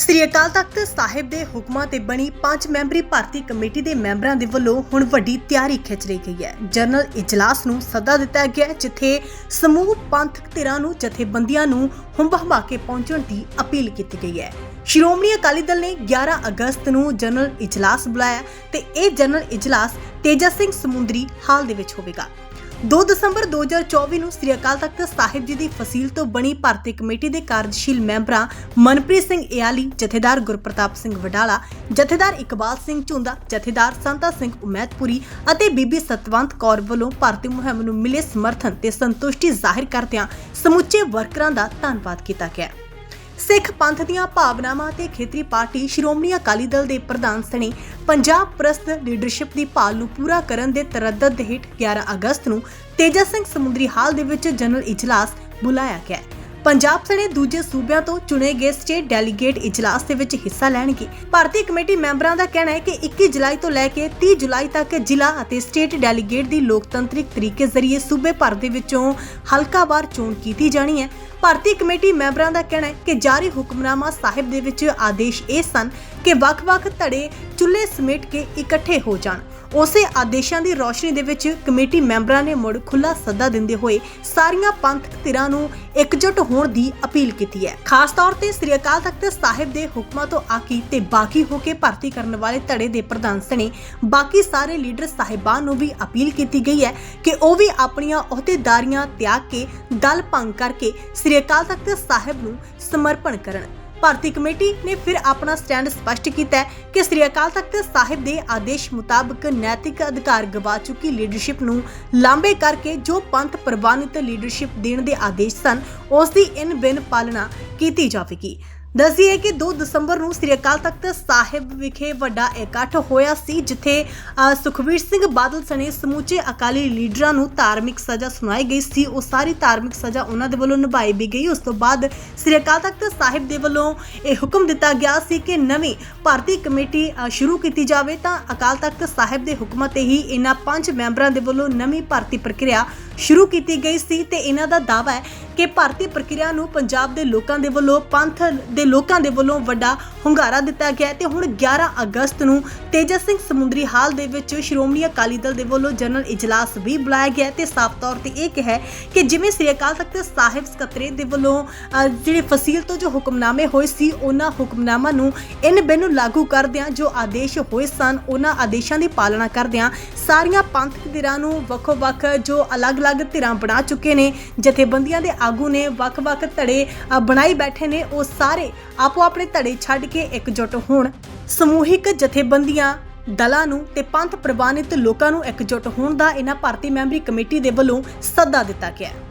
ਸ੍ਰੀ ਅਕਾਲ ਤਖਤ ਸਾਹਿਬ ਦੇ ਹੁਕਮਾਂ ਤੇ ਬਣੀ ਪੰਜ ਮੈਂਬਰੀ ਭਾਰਤੀ ਕਮੇਟੀ ਦੇ ਮੈਂਬਰਾਂ ਦੇ ਵੱਲੋਂ ਹੁਣ ਵੱਡੀ ਤਿਆਰੀ ਖਿੱਚ ਲਈ ਗਈ ਹੈ। ਜਨਰਲ ਇਜਲਾਸ ਨੂੰ ਸੱਦਾ ਦਿੱਤਾ ਗਿਆ ਹੈ, ਜਿੱਥੇ ਸਮੂਹ ਪੰਥਕ ਧਿਰਾਂ ਨੂੰ ਜਥੇਬੰਦੀਆਂ ਨੂੰ ਹੁੰਬਹਮਾ ਕੇ ਪਹੁੰਚਣ ਦੀ ਅਪੀਲ ਕੀਤੀ ਗਈ ਹੈ। ਸ਼੍ਰੋਮਣੀ ਅਕਾਲੀ ਦਲ ਨੇ 11 ਅਗਸਤ ਨੂੰ ਜਨਰਲ ਇਜਲਾਸ ਬੁਲਾਇਆ ਤੇ ਇਹ ਜਨਰਲ ਇਜਲਾਸ ਤੇਜਾ ਸਿੰਘ ਸਮੁੰਦਰੀ ਹਾਲ ਦੇ ਵਿੱਚ ਹੋਵੇਗਾ। 2 ਦਸੰਬਰ 2024 ਨੂੰ ਸ੍ਰੀ ਅਕਾਲ ਤਖਤ ਸਾਹਿਬ ਜੀ ਦੀ ਫਸੀਲ ਤੋਂ ਬਣੀ ਭਾਰਤੀ ਕਮੇਟੀ ਦੇ ਕਾਰਜਸ਼ੀਲ ਮੈਂਬਰਾਂ ਮਨਪ੍ਰੀਤ ਸਿੰਘ ਇਆਲੀ ਜਥੇਦਾਰ ਗੁਰਪ੍ਰਤਾਪ ਸਿੰਘ ਵਡਾਲਾ, ਜਥੇਦਾਰ ਇਕਬਾਲ ਸਿੰਘ ਝੁੰਦਾ, ਜਥੇਦਾਰ ਸੰਤਾ ਸਿੰਘ ਉਮੈਦਪੁਰੀ ਅਤੇ ਬੀਬੀ ਸਤਵੰਤ ਕੌਰ ਵੱਲੋਂ ਭਾਰਤੀ ਮੁਹਿੰਮ ਨੂੰ ਮਿਲੇ ਸਮਰਥਨ ਤੇ ਸੰਤੁਸ਼ਟੀ ਜ਼ਾਹਿਰ ਕਰਦਿਆਂ ਸਮੁੱਚੇ ਵਰਕਰਾਂ ਦਾ ਧੰਨਵਾਦ ਕੀਤਾ ਗਿਆ। ਸਿੱਖ ਪੰਥ ਦੀਆਂ ਭਾਵਨਾਵਾਂ ਤੇ ਖੇਤਰੀ ਪਾਰਟੀ ਸ਼੍ਰੋਮਣੀ ਅਕਾਲੀ ਦਲ ਦੇ ਪ੍ਰਧਾਨ ਸਣੇ ਪੰਜਾਬ ਪ੍ਰਸਤ ਲੀਡਰਸ਼ਿਪ ਦੀ ਭਾਲ ਨੂੰ ਪੂਰਾ ਕਰਨ ਦੇ ਤਰੱਦਦ ਹੇਠ 11 ਅਗਸਤ ਨੂੰ ਤੇਜਾ ਸਿੰਘ ਸਮੁੰਦਰੀ ਹਾਲ ਦੇ ਵਿੱਚ ਜਨਰਲ ਇਜਲਾਸ ਬੁਲਾਇਆ ਗਿਆ ਹੈ। ਪੰਜਾਬ ਸਣੇ ਦੂਜੇ ਸੂਬਿਆਂ ਤੋਂ ਚੁਣੇ ਗਏ ਸਟੇਟ ਡੈਲੀਗੇਟ ਇਜਲਾਸ ਦੇ ਵਿੱਚ ਹਿੱਸਾ ਲੈਣਗੇ। ਭਾਰਤੀ ਕਮੇਟੀ ਮੈਂਬਰਾਂ ਦਾ ਕਹਿਣਾ ਹੈ ਕਿ 21 ਜੁਲਾਈ ਤੋਂ ਲੈ ਕੇ 30 ਜੁਲਾਈ ਤੱਕ ਜ਼ਿਲ੍ਹਾ ਅਤੇ ਸਟੇਟ ਡੈਲੀਗੇਟ ਦੀ ਲੋਕਤੰਤਰਿਕ ਤਰੀਕੇ ਜ਼ਰੀਏ ਸੂਬੇ ਭਰ ਦੇ ਵਿੱਚੋਂ ਹਲਕਾਵਾਰ ਚੋਣ ਕੀਤੀ ਜਾਣੀ ਹੈ। ਭਾਰਤੀ ਕਮੇਟੀ ਮੈਂਬਰਾਂ ਦਾ ਕਹਿਣਾ ਹੈ ਕਿ ਜਾਰੀ ਹੁਕਮਨਾਮਾ ਸਾਹਿਬ ਦੇ ਵਿੱਚ ਆਦੇਸ਼ ਇਹ ਸਨ ਕਿ ਵੱਖ-ਵੱਖ ਧੜੇ ਚੁੱਲ੍ਹੇ ਸਮੇਟ ਕੇ ਇਕੱਠੇ ਹੋ ਜਾਣ। ਉਸੇ ਆਦੇਸ਼ਾਂ ਦੀ ਰੌਸ਼ਨੀ ਦੇ ਵਿੱਚ ਕਮੇਟੀ ਮੈਂਬਰਾਂ ਨੇ ਮੁੜ ਖੁੱਲਾ ਸੱਦਾ ਦਿੰਦੇ ਹੋਏ ਸਾਰੀਆਂ ਪੰਥਕ ਧਿਰਾਂ ਨੂੰ ਇਕਜੁੱਟ ਹੋਣ ਦੀ ਅਪੀਲ ਕੀਤੀ ਹੈ। ਖਾਸ ਤੌਰ ਤੇ ਸ੍ਰੀ ਅਕਾਲ ਤਖਤ ਸਾਹਿਬ ਦੇ ਹੁਕਮਾਂ ਤੋਂ ਆਕੀ ਤੇ ਬਾਕੀ ਹੋ ਕੇ ਭਰਤੀ ਕਰਨ ਵਾਲੇ ਧੜੇ ਦੇ ਪ੍ਰਧਾਨ ਸਣੇ ਬਾਕੀ ਸਾਰੇ ਲੀਡਰ ਸਾਹਿਬਾਨ ਨੂੰ ਵੀ ਅਪੀਲ ਕੀਤੀ ਗਈ ਹੈ ਕਿ ਉਹ ਵੀ ਆਪਣੀਆਂ ਅਹੁਦੇਦਾਰੀਆਂ ਤਿਆਗ ਕੇ ਦਲ ਭੰਗ ਕਰਕੇ ਸ੍ਰੀ ਅਕਾਲ ਤਖਤ ਸਾਹਿਬ ਨੂੰ ਸਮਰਪਣ ਕਰਨ। ਭਾਰਤੀ ਕਮੇਟੀ ਨੇ ਫਿਰ ਆਪਣਾ ਸਟੈਂਡ ਸਪਸ਼ਟ ਕੀਤਾ ਹੈ ਕਿ ਸ੍ਰੀ ਅਕਾਲ ਤਖਤ ਸਾਹਿਬ ਦੇ ਆਦੇਸ਼ ਮੁਤਾਬਕ ਨੈਤਿਕ ਅਧਿਕਾਰ ਗਵਾ ਚੁੱਕੀ ਲੀਡਰਸ਼ਿਪ ਨੂੰ ਲਾਂਬੇ ਕਰਕੇ ਜੋ ਪੰਥ ਪ੍ਰਵਾਨਿਤ ਲੀਡਰਸ਼ਿਪ ਦੇਣ ਦੇ ਆਦੇਸ਼ ਸਨ, ਉਸ ਦੀ ਇਨ ਬਿਨ ਪਾਲਣਾ ਕੀਤੀ ਜਾਵੇਗੀ। ਦੱਸੀਏ ਕਿ 2 ਦਸੰਬਰ ਨੂੰ ਸ੍ਰੀ ਅਕਾਲ ਤਖਤ ਸਾਹਿਬ ਵਿਖੇ ਵੱਡਾ ਇਕੱਠ ਹੋਇਆ ਸੀ ਜਿੱਥੇ ਅ, ਸੁਖਬੀਰ ਸਿੰਘ ਬਾਦਲ ਸਣੇ ਸਮੂਚੇ ਅਕਾਲੀ ਲੀਡਰਾਂ ਨੂੰ ਧਾਰਮਿਕ ਸਜ਼ਾ ਸੁਣਾਈ ਗਈ ਸੀ। ਉਹ ਸਾਰੀ ਧਾਰਮਿਕ ਸਜ਼ਾ ਉਹਨਾਂ ਦੇ ਵੱਲੋਂ ਨਿਭਾਈ ਵੀ ਗਈ। ਉਸ ਤੋਂ ਬਾਅਦ ਸ੍ਰੀ ਅਕਾਲ ਤਖਤ ਸਾਹਿਬ ਦੇ ਵੱਲੋਂ ਇਹ ਹੁਕਮ ਦਿੱਤਾ ਗਿਆ ਸੀ ਕਿ ਨਵੀਂ ਭਾਰਤੀ ਕਮੇਟੀ ਸ਼ੁਰੂ ਕੀਤੀ ਜਾਵੇ। ਤਾਂ ਅਕਾਲ ਤਖਤ ਸਾਹਿਬ ਦੇ ਹੁਕਮਾਂ ਤੇ ਹੀ ਇਹਨਾਂ ਪੰਜ ਮੈਂਬਰਾਂ ਦੇ ਵੱਲੋਂ ਨਵੀਂ ਭਰਤੀ ਪ੍ਰਕਿਰਿਆ ਸ਼ੁਰੂ ਕੀਤੀ ਗਈ ਸੀ ਤੇ ਇਹਨਾਂ ਦਾ ਦਾਅਵਾ ਹੈ ਕਿ ਭਾਰਤੀ ਪ੍ਰਕਿਰਿਆ ਨੂੰ ਪੰਜਾਬ ਦੇ ਲੋਕਾਂ ਦੇ ਵੱਲੋਂ, ਪੰਥ ਦੇ ਲੋਕਾਂ ਦੇ ਵੱਲੋਂ ਵੱਡਾ ਹੁੰਗਾਰਾ ਦਿੱਤਾ ਗਿਆ ਹੈ ਤੇ ਹੁਣ 11 ਅਗਸਤ ਨੂੰ ਤੇਜਸ ਸਿੰਘ ਸਮੁੰਦਰੀ ਹਾਲ ਦੇ ਵਿੱਚ ਸ਼੍ਰੋਮਣੀ ਅਕਾਲੀ ਦਲ ਦੇ ਵੱਲੋਂ ਜਨਰਲ ਇਜਲਾਸ ਵੀ ਬੁਲਾਇਆ ਗਿਆ ਹੈ ਤੇ ਸਾਫ਼ ਤੌਰ ਤੇ ਇਹ ਕਿਹਾ ਕਿ ਜਿਵੇਂ ਸ੍ਰੀ ਅਕਾਲ ਤਖਤ ਸਾਹਿਬ ਸਕੱਤਰੇ ਦੇ ਵੱਲੋਂ ਜਿਹੜੇ ਫਸੀਲ ਤੋਂ ਜੋ ਹੁਕਮਨਾਮੇ ਹੋਏ ਸੀ, ਉਹਨਾਂ ਹੁਕਮਨਾਮਾ ਨੂੰ ਇਨ ਬਿਨ ਲਾਗੂ ਕਰਦਿਆਂ ਜੋ ਆਦੇਸ਼ ਹੋਏ ਸਨ, ਉਹਨਾਂ ਆਦੇਸ਼ਾਂ ਦੀ ਪਾਲਣਾ ਕਰਦਿਆਂ ਸਾਰੀਆਂ ਪੰਥਕ ਧਿਰਾਂ ਨੂੰ ਵੱਖੋ-ਵੱਖ ਜੋ ਅਲੱਗ-ਅਲੱਗ ਧਿਰਾਂ ਬਣਾ ਚੁੱਕੇ ਨੇ। ਜਥੇਬੰਦੀਆਂ ਦੇ ਆਗੂ ਨੇ ਵੱਖ-ਵੱਖ ਧੜੇ ਬਣਾਈ ਬੈਠੇ ਨੇ। ਉਹ ਸਾਰੇ ਆਪੋ ਆਪਣੇ ਧੜੇ ਛੱਡ ਕੇ ਇਕਜੁੱਟ ਹੋਣ। ਸਮੂਹਿਕ ਜਥੇਬੰਦੀਆਂ ਦਲਾਂ ਨੂੰ ਤੇ ਪੰਥ ਪ੍ਰਵਾਨਿਤ ਲੋਕਾਂ ਨੂੰ ਇਕਜੁੱਟ ਹੋਣ ਦਾ ਇਹਨਾਂ ਭਾਰਤੀ ਮੈਂਬਰੀ ਕਮੇਟੀ ਦੇ ਵੱਲੋਂ ਸੱਦਾ ਦਿੱਤਾ ਗਿਆ ਹੈ।